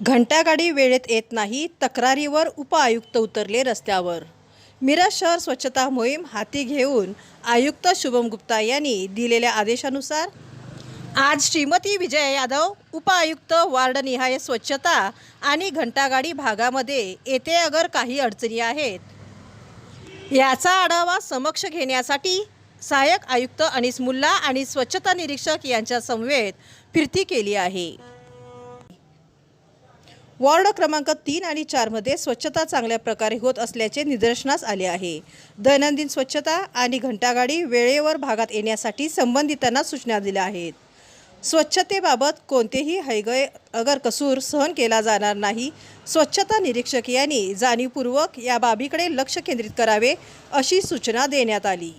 घंटागाडी वेळेत येत नाही तक्रारीवर उपआयुक्त उतरले रस्त्यावर. मिरज शहर स्वच्छता मोहीम हाती घेऊन आयुक्त शुभम गुप्ता यांनी दिलेल्या आदेशानुसार आज श्रीमती विजय यादव उपआयुक्त वार्डनिहाय स्वच्छता आणि घंटागाडी भागामध्ये येथे अगर काही अडचणी आहेत. याचा आढावा समक्ष घेण्यासाठी सहाय्यक आयुक्त अनिस मुल्ला आणि स्वच्छता निरीक्षक यांच्या समवेत फिरती केली आहे. वॉर्ड क्रमांक तीन आणि चारमध्ये स्वच्छता चांगल्या प्रकारे होत असल्याचे निदर्शनास आले आहे. दैनंदिन स्वच्छता आणि घंटागाडी वेळेवर भागात येण्यासाठी संबंधितांना सूचना दिल्या आहेत. स्वच्छतेबाबत कोणतेही हैगय अगर कसूर सहन केला जाणार नाही. स्वच्छता निरीक्षक यांनी जाणीवपूर्वक या बाबीकडे लक्ष केंद्रित करावे अशी सूचना देण्यात आली.